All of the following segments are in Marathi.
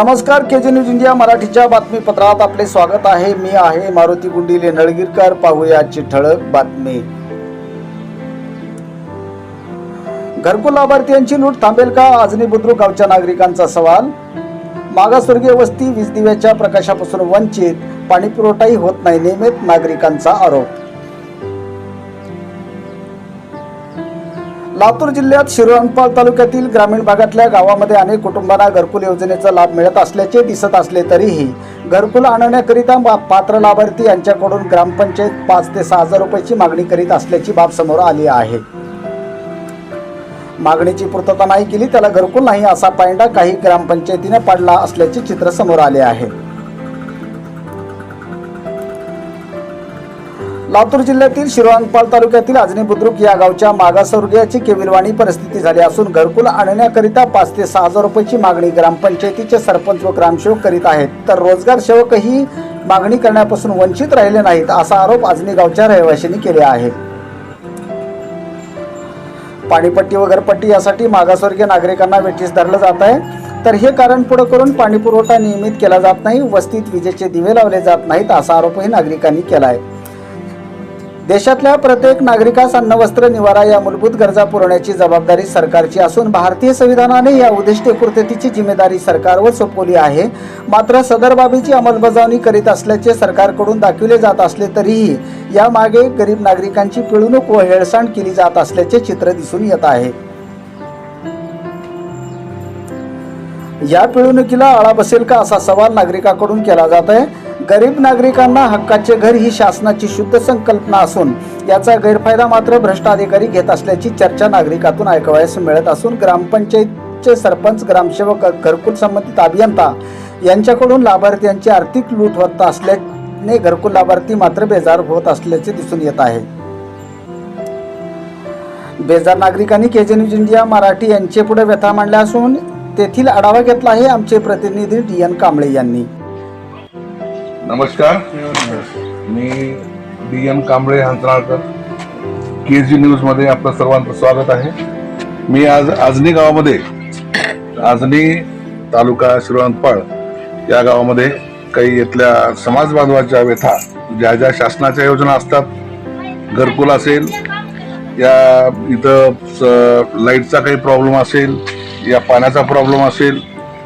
नमस्कार के जी न्यूज इंडिया मराठीच्या बातमीपत्रात आपले स्वागत आहे. मी आहे मारुती गुंडीले नळगीरकर पाहूया आजची ठळक बातमी. घरकुल लाभार्थ्यांची लूट थांबेल का? आजनी बुद्रुक गावच्या नागरिकांचा सवाल. मागासवर्गीय वस्ती वीज दिव्याच्या प्रकाशापासून वंचित. पाणीपुरवठाही होत नाही नियमित नागरिकांचा आरोप. लातूर जिल्ह्यात शिरोणपाल तालुक्यातील ग्रामीण भागातल्या गावामध्ये अनेक कुटुंबांना घरकुल योजनेचा लाभ मिळत असल्याचे दिसत असले तरीही घरकुल आणण्याकरिता पात्र लाभार्थी यांच्याकडून ग्रामपंचायत पाच ते सहा हजार रुपयाची मागणी करीत असल्याची बाब समोर आली आहे. मागणीची पूर्तता नाही केली त्याला घरकुल नाही असा पायंडा काही ग्रामपंचायतीने पाडला असल्याचे चित्र समोर आले आहे. लातूर जिल्ह्यातील शिरोणपाल तालुक्यातील अजनी बुद्रुक या गावच्या मागासवर्गीयाची केविलवाणी परिस्थिती झाली असून घरकुल आणण्याकरिता पाच ते सहा हजार रुपयाची मागणी ग्रामपंचायतीचे सरपंच व ग्रामसेवक करीत आहेत. तर रोजगार सेवकही मागणी करण्यापासून वंचित राहिले नाहीत असा आरोप अजनी गावच्या रहिवाशांनी केले आहे. पाणीपट्टी व घरपट्टी यासाठी मागासवर्गीय नागरिकांना वेठीस धरलं जात आहे. तर हे कारण पुढे करून पाणीपुरवठा नियमित केला जात नाही वस्तीत विजेचे दिवे लावले जात नाहीत असा आरोपही नागरिकांनी केला आहे देशातल्या प्रत्येक नागरिकास अन्न वस्त्र निवारा या मूलभूत गरजा पुरवण्याची जबाबदारी सरकारची असून भारतीय संविधानाने या उद्दिष्टे पूर्ततेची जिम्मेदारी सरकारवर सोपवली आहे. मात्र सदर बाबीची अंमलबजावणी करीत असल्याचे सरकारकडून दाखविले जात असले तरीही यामागे गरीब नागरिकांची पिळवणूक व हेळसांड केली जात असल्याचे चित्र दिसून येत आहे. या पिळवणुकीला आळा बसेल का असा सवाल नागरिकाकडून केला जात आहे. गरीब नागरिकांना हक्काचे घर ही शासनाची शुद्ध संकल्पना असून याचा गैरफायदा मात्र भ्रष्ट अधिकारी घेत असल्याची चर्चा नागरिकातून ऐकवायस मिळत असून ग्रामपंचायतचे सरपंच ग्रामसेवक घरकुल संबंधित अभियंता यांच्याकडून लाभार्थ्यांची आर्थिक लूट होत असल्याने घरकुल लाभार्थी मात्र बेजार होत असल्याचे दिसून येत आहे. बेजार नागरिकांनी केजे न्यूज इंडिया मराठी यांचे पुढे व्यथा मांडल्या असून तेथील आढावा घेतला आहे आमचे प्रतिनिधी डी एन कांबळे यांनी. नमस्कार. मी D M Kamble Hantaralkar K G न्यूजमध्ये आपलं सर्वांचं स्वागत आहे. मी आज आजनी गावामध्ये आजनी तालुका श्रीवंतपाळ या गावामध्ये काही इथल्या समाज बांधवाच्या व्यथा ज्या ज्या शासनाच्या योजना असतात घरकुल असेल या इथं स- लाईटचा काही प्रॉब्लेम असेल या पाण्याचा प्रॉब्लेम असेल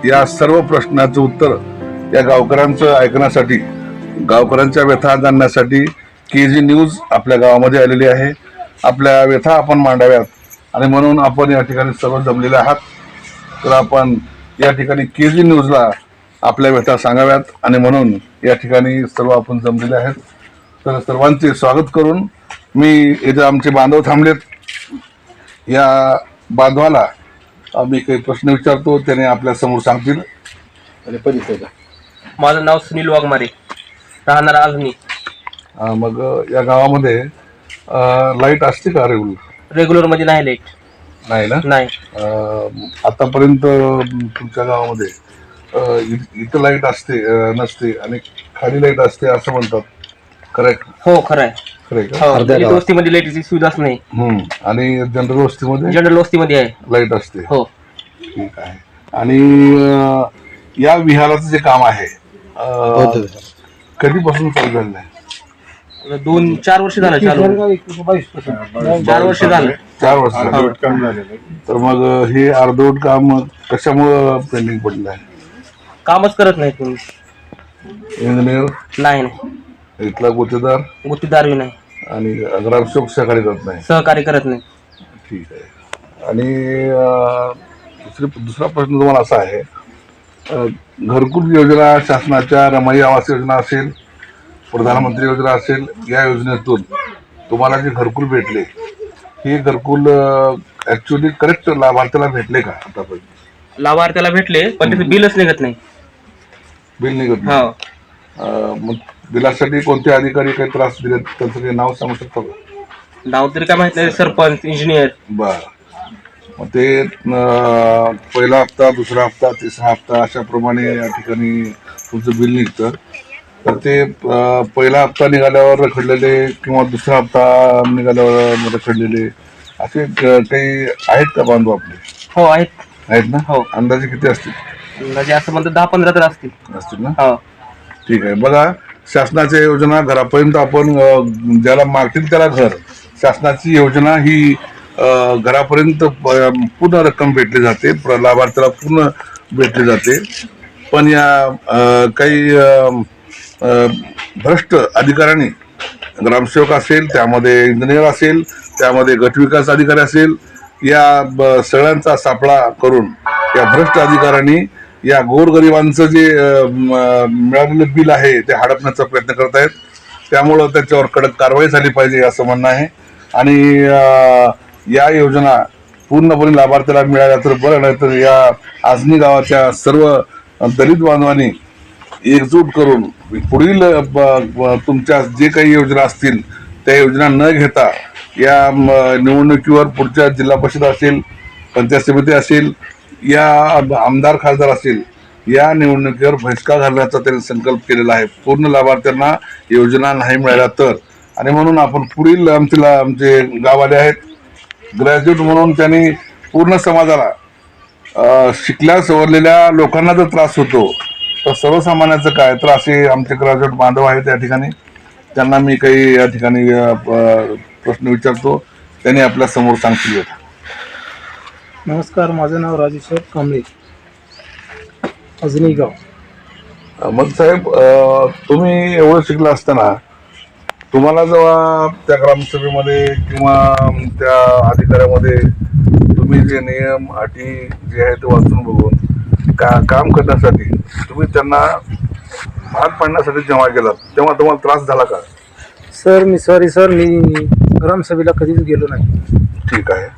या सर्व प्रश्नाचं उत्तर या गावकऱ्यांचं ऐकण्यासाठी गावकऱ्यांच्या व्यथा जाणण्यासाठी के जी न्यूज आपल्या गावामध्ये आलेली आहे. आपल्या व्यथा आपण मांडाव्यात आणि म्हणून आपण या ठिकाणी सर्व जमलेले आहात. तर आपण या ठिकाणी के जी न्यूजला आपल्या व्यथा सांगाव्यात आणि म्हणून या ठिकाणी सर्व आपण जमलेले आहेत. तर सर्वांचे स्वागत करून मी इथे आमचे बांधव थांबलेत. या बांधवाला आम्ही काही प्रश्न विचारतो त्याने आपल्यासमोर सांगतील. आणि परिचय माझं नाव सुनील वाघमारे. राहणार आजनी अं, मग या गावामध्ये लाइट असते का रेग्युलर रेग्युलरमध्ये नाही लाइट नाही ना? नाही. अं, आतापर्यंत तुमच्या गावामध्ये अं, इ- इथं लाइट असते अं, नसते आणि खाली लाइट असते असं म्हणतात. करेक्ट हो खरं आहे खरंय का? हो दलित वस्तीमध्ये लाईटची सुविधाच नाही. हम्म. आणि जनरल वस्तीमध्ये जनरल वस्तीमध्ये आहे. लाइट असते. हो. ठीक आहे. आणि अं, या विहाराचं जे काम आहे अं, कधीपासून चालू झालेलं आहे? दोन चार वर्ष झालं चालू. चार वर्ष झालं. चार वर्ष झाली. तर मग हे अर्धवट काम कशामुळं पेंडिंग पडलं आहे? कामच करत नाही तुम्ही इंजिनियर नाही नाही. इथला गुत्तेदार? गुत्तीदार बी नाही. आणि ग्रामसेवक सहकारी करत नाही? सहकार्य करत नाही. ठीक आहे. आणि अं, दुसरी दुसरा प्रश्न तुम्हाला असा आहे घरकुल योजना शासनाच्या रमाई आवास योजना असेल प्रधानमंत्री योजना असेल या योजनेतून तुम्हाला जे घरकुल भेटले हे घरकुल ऍक्च्युली करेक्ट लाभार्थ्याला भेटले का आतापर्यंत? लाभार्थ्याला भेटले पण त्याचं बिलच निघत नाही. बिल निघत नाही. हो अं, मग बिलासाठी कोणते अधिकारी काही त्रास दिले त्यांचं काही नाव सांगू शकतो का? नाव तरी काय माहीत नाही सरपंच इंजिनियर. बर. मग ते पहिला हप्ता दुसरा हप्ता तिसरा हप्ता अशा प्रमाणे या ठिकाणी तुमचं बिल निघतं. तर ते पहिला हप्ता निघाल्यावर रखडलेले किंवा दुसरा हप्ता निघाल्यावर रखडलेले असे काही आहेत का बांधव आपले? हो आहेत. आहेत ना? हो. अंदाजे किती असतील? म्हणजे असं म्हणतात दहा पंधरा तर असतील. असतील ना? हा. ठीक आहे. बघा शासनाच्या योजना घरापर्यंत आपण अ, ज्याला मागतील त्याला घर. शासनाची योजना ही घरापर्यंत प- पूर्ण रक्कम भेटली जाते. प्र- लाभार्थ्याला पूर्ण भेटली जाते. पण या काही भ्रष्ट अधिकाऱ्यांनी ग्रामसेवक असेल त्यामध्ये इंजिनियर असेल त्यामध्ये गटविकास अधिकारी असेल या ब- सगळ्यांचा सापळा करून या भ्रष्ट अधिकाऱ्यांनी या गोरगरिबांचं जे मिळालेलं बिल आहे ते हडपण्याचा प्रयत्न करत आहेत त्यामुळं त्याच्यावर कडक कारवाई झाली पाहिजे असं म्हणणं आहे. आणि या योजना पूर्णपणे लाभार्थ्याला मिळाल्या तर बरं नाही तर या आजनी गावाच्या सर्व दलित बांधवांनी एकजूट करून पुढील ब- तुमच्या जे काही योजना असतील त्या योजना न घेता या निवडणुकीवर पुढच्या जिल्हा परिषद असेल पंचायत समिती असेल या आमदार खासदार असेल या निवडणुकीवर बहिष्कार घालण्याचा त्यांनी संकल्प केलेला आहे. पूर्ण लाभार्थ्यांना योजना नाही मिळाल्या तर. आणि म्हणून आपण पुढील आमचे आमचे गाववाले आहेत ग्रॅज्युएट म्हणून त्यांनी पूर्ण समाजाला शिकल्या सवरलेल्या लोकांना जर त्रास होतो तर सर्वसामान्याचं काय? तर असे आमचे ग्रॅज्युएट बांधव आहेत या ठिकाणी. त्यांना मी काही या ठिकाणी प्रश्न विचारतो. त्यांनी आपल्यासमोर सांगतील नमस्कार माझं नाव राजेश्वर कांबळे अजनी गाव. मग साहेब तुम्ही एवढं शिकला असताना तुम्हाला जेव्हा त्या ग्रामसभेमध्ये किंवा त्या अधिकाऱ्यामध्ये तुम्ही जे नियम अटी जे आहे ते वाचून बघून का काम करण्यासाठी तुम्ही त्यांना भाग पाडण्यासाठी जेव्हा गेलात तेव्हा तुम्हाला त्रास झाला का? सर मी सॉरी सर मी ग्रामसभेला कधीच गेलो नाही. ठीक आहे.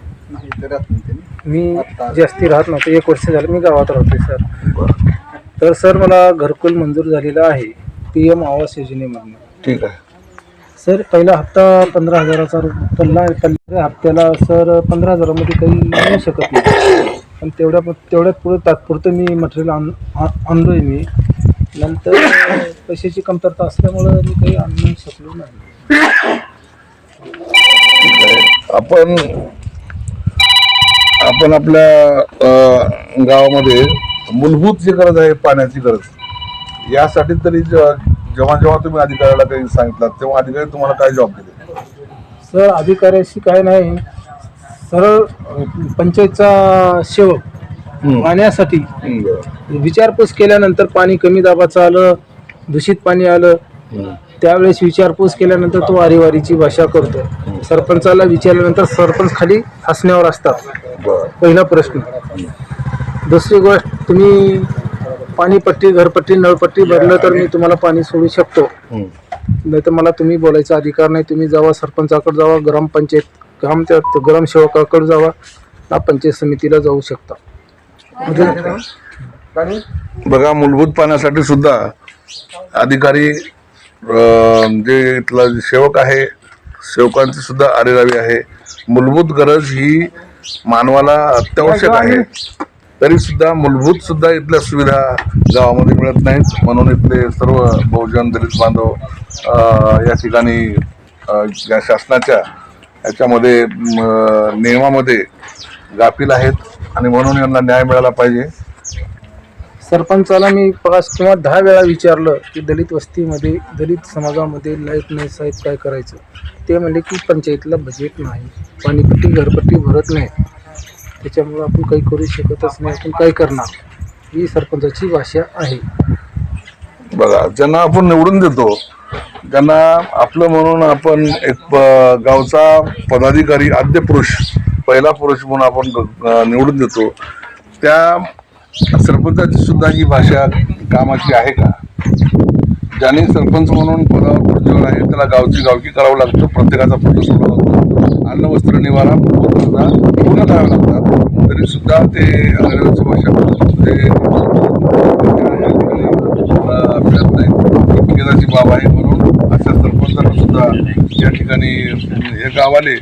मी. जास्ती राहत नव्हतो. एक वर्ष झालं मी गावात राहतोय सर. बरं. तर सर मला घरकुल मंजूर झालेला आहे. पी एम आवास योजनेमधून. ठीक आहे. सर पहिला हप्ता पंधरा हजाराचा रु- पडला पहिल्या हप्त्याला सर पंधरा हजारामध्ये काही मिळू शकत नाही. पण तेवढ्या तेवढ्यात पुढे तात्पुरतं मी मटेरियल आण आ- आणलोय मी. नंतर पैशाची कमतरता असल्यामुळं मी काही आणू शकलो नाही. आपण आपण आपल्या अ, गावामध्ये मूलभूत जी गरज आहे पाण्याची गरज यासाठी तरी ज- जेव्हा जेव्हा तुम्ही अधिकाऱ्याला काही सांगितलं तेव्हा अधिकारी तुम्हाला काय जॉब दिले? सर अधिकाऱ्याशी काय नाही. सरळ पंचायतचा सेवक पाण्यासाठी विचारपूस केल्यानंतर पाणी कमी दाबाचं आलं दूषित पाणी आलं. त्यावेळेस विचारपूस केल्यानंतर तो वारीवारीची भाषा करतो. सरपंचाला विचारल्यानंतर सरपंच खाली हसण्यावर असतात. पहिला प्रश्न. दुसरी गोष्ट तुम्ही पाणीपट्टी घरपट्टी नळपट्टी भरलं तर मी तुम्हाला पाणी सोडू शकतो. नाही तर मला तुम्ही बोलायचा अधिकार नाही. तुम्ही जावा सरपंचाकडे जावा ग्रामपंचायत ग्राम ग्रामसेवकाकडे जावा. ना पंचायत समितीला जाऊ शकता. बघा मूलभूत पाण्यासाठी सुद्धा अधिकारी जे इथला सेवक आहे सेवकांची सुद्धा आरेरावी आहे. मूलभूत गरज ही मानवाला अत्यावश्यक आहे. तरी सुद्धा मूलभूत सुद्धा इथल्या सुविधा गावामध्ये मिळत नाहीत. म्हणून इथले सर्व बहुजन दलित बांधव या ठिकाणी या शासनाच्या याच्यामध्ये नियमामध्ये गाफील आहेत आणि म्हणून यांना न्याय मिळाला पाहिजे. सरपंचाला मी पाच किंवा दहा वेळा विचारलं की दलित वस्तीमध्ये दलित समाजामध्ये लाइट नाही साहेब काय करायचं? ते म्हणले की पंचायतीला बजेट नाही. पाणीपट्टी घरपट्टी भरत नाही त्याच्यामुळं आपण काही करू शकतच नाही. आपण काय करणार? ही सरपंचाची भाषा आहे. बघा ज्यांना आपण निवडून देतो त्यांना आपलं म्हणून आपण एक प- गावचा पदाधिकारी आद्य पुरुष पहिला पुरुष म्हणून आपण ग- निवडून देतो त्या सरपंचाची सुद्धा ही भाषा कामाची आहे का? ज्याने सरपंच म्हणून पदावर खुर्चीवर आहे त्याला गावची गावकी करावं लागतं प्रत्येकाचा फोटो सोडवा लागतो अन्न वस्त्र निवारा मूलभूत पूर्ण कराव्या लागतात. तरी सुद्धा ते अंग्रेजाची भाषा म्हणजे ते मिळत नाही ही बाब आहे म्हणून अशा सरपंचांना सुद्धा या ठिकाणी हे गावाले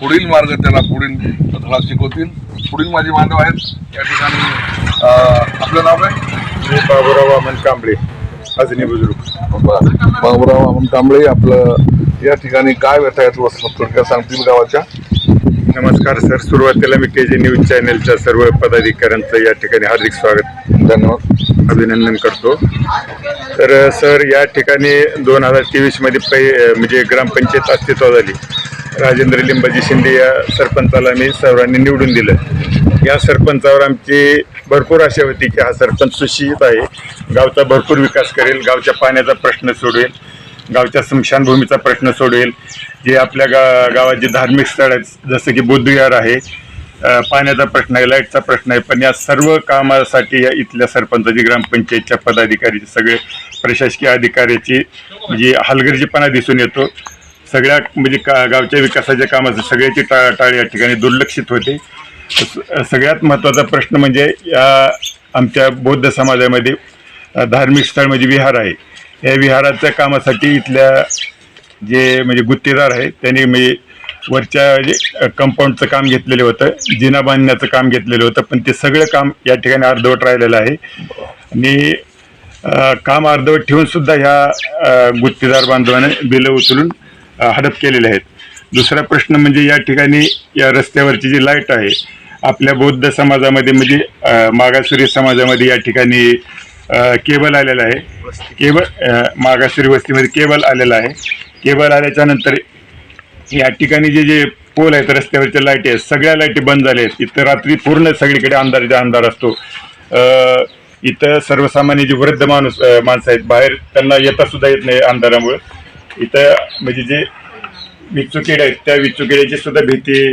पुढील मार्ग त्याला पुढील धडा शिकवतील. पुढील माझे बांधव आहेत. या ठिकाणी आपलं नाव आहे बाबुराव वामन कांबळे. अजनी बुजुर्ग. बाबूराव अमन कांबळे आपलं या ठिकाणी काय व्यथा आहेत वस- थोडक्यात सांगतील गावाच्या? नमस्कार सर. सुरुवातीला मी के जी न्यूज चॅनलच्या सर्व पदाधिकाऱ्यांचं या ठिकाणी हार्दिक स्वागत धन्यवाद. अभिनंदन करतो. तर सर या ठिकाणी दोन हजार तेवीसमध्ये पै म्हणजे ग्रामपंचायत अस्तित्वात आली. राजेंद्र लिंबाजी शिंदे या सरपंचाला मी सर्वांनी निवडून दिलं. या सरपंचावर आमची भरपूर आशा होती की हा सरपंच सुशिक्षित आहे. गावचा भरपूर विकास करेल गावच्या पाण्याचा प्रश्न सोडवेल गावच्या स्मशानभूमीचा प्रश्न सोडवेल. जे आपल्या गा गावात जे धार्मिक स्थळ आहेत जसं की बुद्धविहार आहे पाण्याचा प्रश्न आहे लाईटचा प्रश्न आहे पण या सर्व कामासाठी या इथल्या सरपंचाची ग्रामपंचायतच्या पदाधिकारीचे सगळे प्रशासकीय अधिकाऱ्याची म्हणजे हलगर्जीपणा दिसून येतो. सगळ्या म्हणजे का गावच्या विकासाच्या कामाचं सगळ्याची टाळाटाळ या ठिकाणी दुर्लक्षित होते. सगळ्यात महत्त्वाचा प्रश्न म्हणजे या आमच्या बौद्ध समाजामध्ये धार्मिक स्थळ म्हणजे विहार आहे. या विहाराच्या कामासाठी इथल्या जे म्हणजे गुत्तेदार आहे त्यांनी म्हणजे वरच्या जे कंपाऊंडचं काम घेतलेलं होतं जिना बांधण्याचं काम घेतलेलं होतं पण ते सगळं काम या ठिकाणी अर्धवट राहिलेलं आहे. आणि काम अर्धवट ठेवूनसुद्धा ह्या गुत्तेदार बांधवाने बिलं उचलून हडप केलेले आहेत. दुसरा प्रश्न म्हणजे या ठिकाणी या रस्त्यावरची जी लाइट आहे आपल्या बौद्ध समाजामध्ये म्हणजे मागासुरी समाजामध्ये या ठिकाणी केबल आलेला आहे. केबल मागासुरी वस्तीमध्ये केबल आलेला आहे. केबल आल्याच्यानंतर या ठिकाणी जे जे पोल आहेत रस्त्यावरच्या लाईटी आहेत सगळ्या लाईटी बंद झाल्या आहेत. इथं रात्री पूर्ण सगळीकडे अंधारच्या अंधार असतो. इथं सर्वसामान्य जे वृद्ध माणूस माणसं आहेत बाहेर त्यांना येता सुद्धा येत नाही अंधारामुळे. इथं म्हणजे जे विचुकिडे आहेत त्या विचुकिड्याची सुद्धा भीती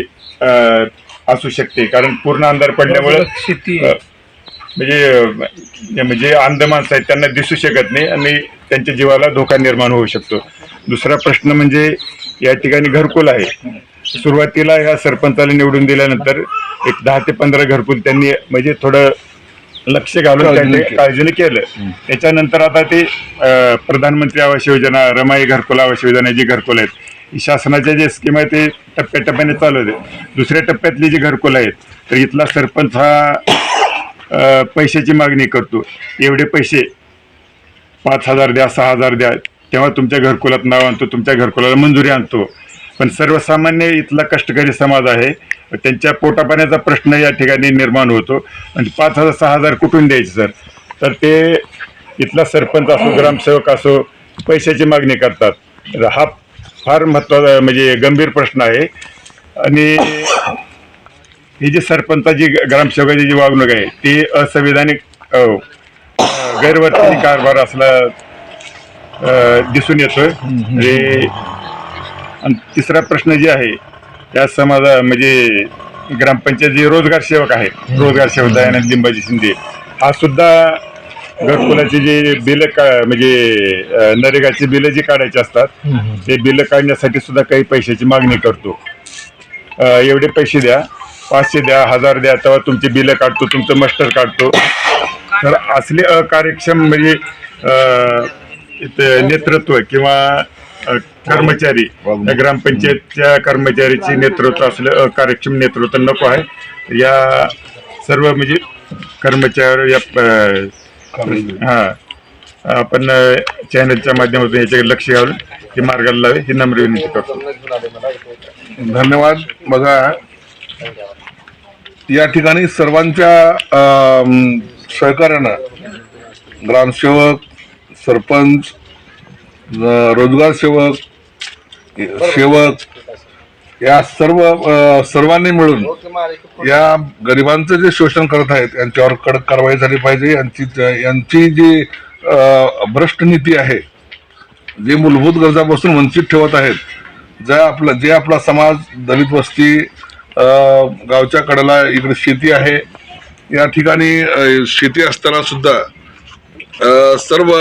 असू शकते. कारण पूर्ण अंधार पडल्यामुळे शेती म्हणजे म्हणजे अंध माणसं आहेत त्यांना दिसू शकत नाही आणि त्यांच्या जीवाला धोका निर्माण होऊ शकतो. दुसरा प्रश्न म्हणजे या ठिकाणी घरकुल आहे. सुरुवातीला ह्या सरपंचाला निवडून दिल्यानंतर एक दहा ते पंधरा घरकुल त्यांनी म्हणजे थोडं लक्ष घालून त्यांनी. काळजीने केलं. त्याच्यानंतर आता ते प्रधानमंत्री आवास योजना रमाई घरकुल आवास योजना जी घरकुल आहेत शासनाच्या जे स्कीम आहे ते टप्प्याटप्प्याने चालू होते दुसऱ्या टप्प्यातली जी घरकुल आहेत तर इथला सरपंच हा पैशाची मागणी करतो. एवढे पैसे पाच हजार द्या सहा हजार द्या तेव्हा तुमच्या घरकुलात नाव आणतो तुमच्या घरकुलाला मंजुरी आणतो. पण सर्वसामान्य इथला कष्टकरी समाज आहे त्यांच्या पोटापाण्याचा प्रश्न या ठिकाणी निर्माण होतो. आणि पाच हजार सहा हजार कुठून द्यायचे सर? तर ते इथला सरपंच असो ग्रामसेवक असो पैशाची मागणी करतात. हा फार महत्त्वाचा म्हणजे गंभीर प्रश्न आहे. आणि ही जी सरपंचाची ग्रामसेवकाची जी वागणूक आहे ती असंविधानिक गैरवर्तनी कारभार असला दिसून येतोय. म्हणजे आणि तिसरा प्रश्न जे आहे त्या समाजा म्हणजे ग्रामपंचायत जे रोजगार सेवक आहे रोजगार सेवक दयानंद लिंबाजी शिंदे हा सुद्धा घरकुलाची जी बिल का म्हणजे नरेगाची बिलं जी काढायची असतात ते बिलं काढण्यासाठी सुद्धा काही पैशाची मागणी करतो. एवढे पैसे द्या पाचशे द्या हजार द्या तेव्हा तुमची बिलं काढतो तुमचं मस्टर काढतो. तर असले अकार्यक्षम म्हणजे नेतृत्व किंवा कर्मचारी ग्रामपंचायतच्या कर्मचारीची नेतृत्व असलं अकार्यक्षम नेतृत्व नको आहे. या सर्व म्हणजे कर्मचारी या हा. आपण चॅनलच्या माध्यमातून याच्याकडे लक्ष घालून हे मार्गाला लावे ही नम्र विनंती करतो. धन्यवाद. बघा या ठिकाणी सर्वांच्या सहकार्यानं ग्रामसेवक सरपंच रोजगार सेवक सेवक या सर्व सर्वांनी मिळून या गरिबांचं जे शोषण करत आहेत यांच्यावर कडक कारवाई झाली पाहिजे. यांची यांची जी भ्रष्ट नीती आहे जे मूलभूत गरजापासून वंचित ठेवत आहेत जे आपला जे आपला समाज दलित वस्ती गावच्या कडेला इकडे शेती आहे या ठिकाणी शेती असताना सुद्धा सर्व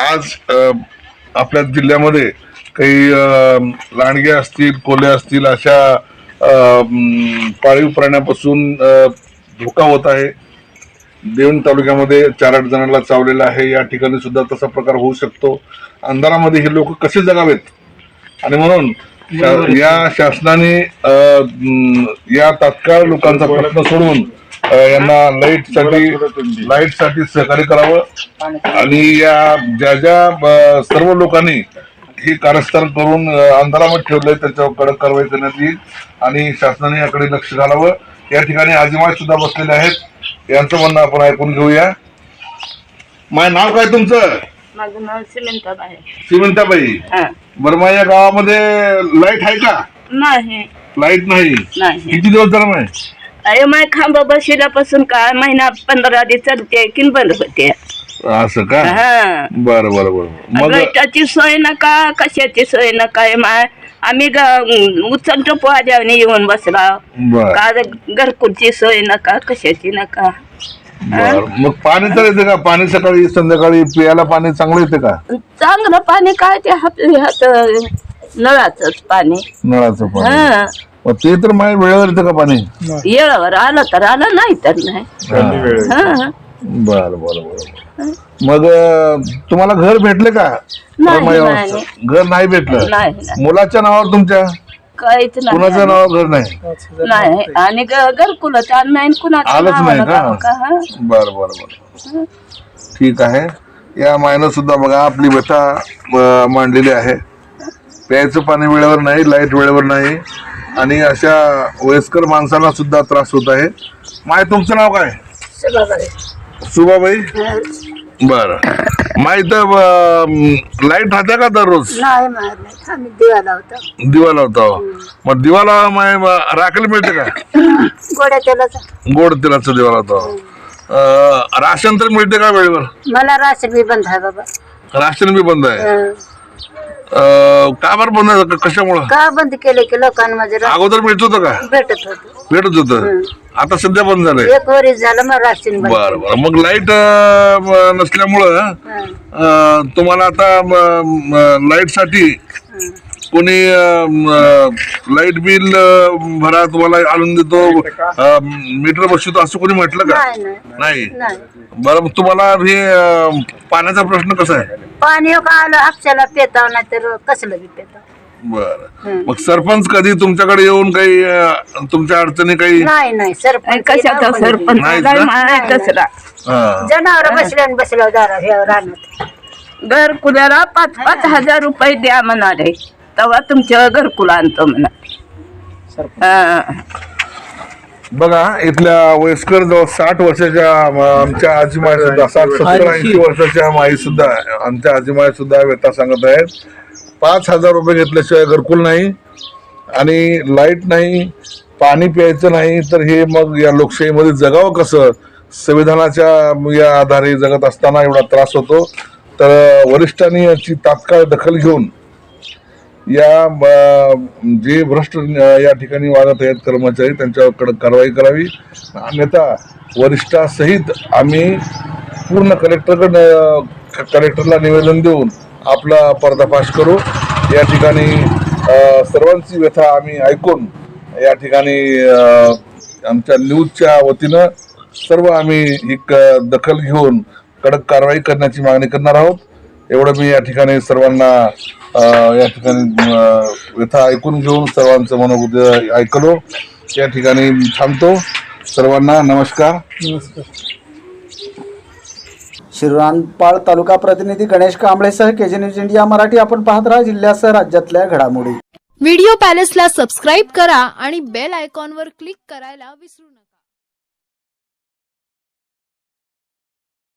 आज आपल्या जिल्ह्यामध्ये काही लांडगे असतील कोले असतील अशा पाळीव प्राण्यापासून धोका होत आहे. देवण तालुक्यामध्ये चार आठ जणांना चावलेला आहे. या ठिकाणी सुद्धा तसा प्रकार होऊ शकतो. अंधारामध्ये हे लोक कसे जगावेत? आणि म्हणून या शासनाने या तात्काळ लोकांचा प्रयत्न सोडवून यांना लाइट लाईटसाठी लाइटसाठी सहकार्य करावं. आणि या ज्या ज्या सर्व लोकांनी हे कारस्थान करून अंधारामध्ये ठेवलंय त्याच्यावर कडक कारवाई करण्यात येईल आणि शासनाने याकडे लक्ष घालावं. या ठिकाणी आजीमाय सुद्धा बसलेले आहेत. यांचं म्हणणं आपण ऐकून घेऊया. माय नाव काय तुमचं? माझं नाव श्रीमंताबाई हा. बरं या गावामध्ये लाइट आहे का? नाही. लाइट नाही. नाही. किती दिवस झाला माय? अरे माय खांबा बसल्यापासून काय महिना पंधरा दिवस चालते की बंद होते. असं का? हा. बरं बरं बरं. मग सोय नका कशाची सोय नका हे माय आम्ही ग- उचलतो पोहाजावने येऊन बसला. बर. का घरकुलची सोय नका कशाची नका. बर. मग पाणी तर येते का? पाणी सकाळी संध्याकाळी पियाला पाणी चांगलं येते का? चांगलं पाणी काय ते आपल्या हात नळाचंच पाणी. नळाचं पाणी. हा. मग ते तर माय वेळेवर येतं का पाणी? येळावर आलं तर आलं नाही. तर नाही हा. बर बर बर मग तुम्हाला घर भेटले का? नाही, रमाई नाही, अवस्था? घर नाही भेटलं? नाही नाही. मुलाच्या नावावर तुमच्या? काहीच कुणाच्या नाही नावावर घर नाही? नाही आणि ग- घरकुलच आलं नाही कुणाचं आलंच नाही जाऊ का, हा? बर बर बर. ठीक आहे. या मायनं सुद्धा बघा आपली व्यथा अं, मांडलेली आहे. प्यायचं पाणी वेळेवर नाही लाइट वेळेवर नाही. आणि अशा वयस्कर माणसांना सुद्धा त्रास होत आहे. माय तुमचं नाव काय? सुबाबाई? बर. माय तर लाइट राहते का दररोज? नाही मार नाही. आम्ही दिवा लावतो. दिवा लावता मग दिवाला माय राखेल मिळते का? गोड्या तेलाचा. गोड तेलाचं दिवा लावतो अं, राशन तर मिळते का वेळेवर? मला राशन बी बंद आहे बाबा. राशन बी बंद आहे? हं. अं, का बरं बंद आहे? क- कशामुळं? का बंद केले की लोकांमध्ये रा- अगोदर मिळत होतं का? भेटत होत. भेटत होतं. आता सध्या बंद झालंय. एक वरीस झालं मग राशन बंद. बर बर. मग लाइट नसल्यामुळं. अं, तुम्हाला आता लाइटसाठी कोणी लाइट बिल भरा तुम्हाला आणून देतो. मीटर बसवतो असं कोणी म्हटलं का? नाही नाही. नाही. नाही. बरं मग तुम्हाला हे अं, पाण्याचा प्रश्न कसा आहे? पाणी हो का आलं आपल्याला पेताव नाही तर कसलं बी पेताव? बर. मग सरपंच कधी तुमच्याकडे येऊन काही अं, तुमच्या अडचणी काही नाही सरपंच कशाचा सरपंच? हा. जनावर बसल्या आणि बसल्या दारा राहण्यात घरकुल्याला पाच पाच हजार रुपये द्या म्हणाले तेव्हा तुमच्या घरकुल आणतो म्हणा. हा. बघा इथल्या वयस्कर जवळ साठ वर्षाच्या अं, आमच्या आजीमाय सुद्धा साठ सत्तर ऐंशी वर्षाच्या माई सुद्धा आमच्या आजीमाय सुद्धा व्यथा सांगत आहेत. पाच हजार रुपये घेतल्याशिवाय घरकुल नाही आणि लाइट नाही पाणी प्यायचं नाही तर हे मग या लोकशाहीमध्ये जगावं कसं? संविधानाच्या या आधारे जगत असताना एवढा त्रास होतो. तर वरिष्ठांनी याची तात्काळ दखल घेऊन या जे भ्रष्ट या ठिकाणी वागत आहेत कर्मचारी त्यांच्यावर कडक कारवाई करावी. अन्यथा वरिष्ठासहित आम्ही पूर्ण कलेक्टरकडे कलेक्टरला निवेदन देऊन आपला पर्दाफाश करू. या ठिकाणी सर्वांची व्यथा आम्ही ऐकून या ठिकाणी आमच्या न्यूजच्या वतीनं सर्व आम्ही एक दखल घेऊन कडक कारवाई करण्याची मागणी करणार आहोत. एवढं मी या ठिकाणी सर्वांना या ठिकाणी व्यथा ऐकून घेऊन सर्वांचं मनोगत ऐकलो. या ठिकाणी थांबतो. सर्वांना नमस्कार. नमस्कार. शिरवानपाळ तालुका प्रतिनिधी गणेश कांबळेसह केजी न्यूज इंडिया मराठी आपण पाहत राहा जिल्ह्यासह राज्यातल्या घडामोडी. व्हिडिओ पॅलेसला सबस्क्राईब करा आणि बेल आयकॉनवर क्लिक करायला विसरू नका.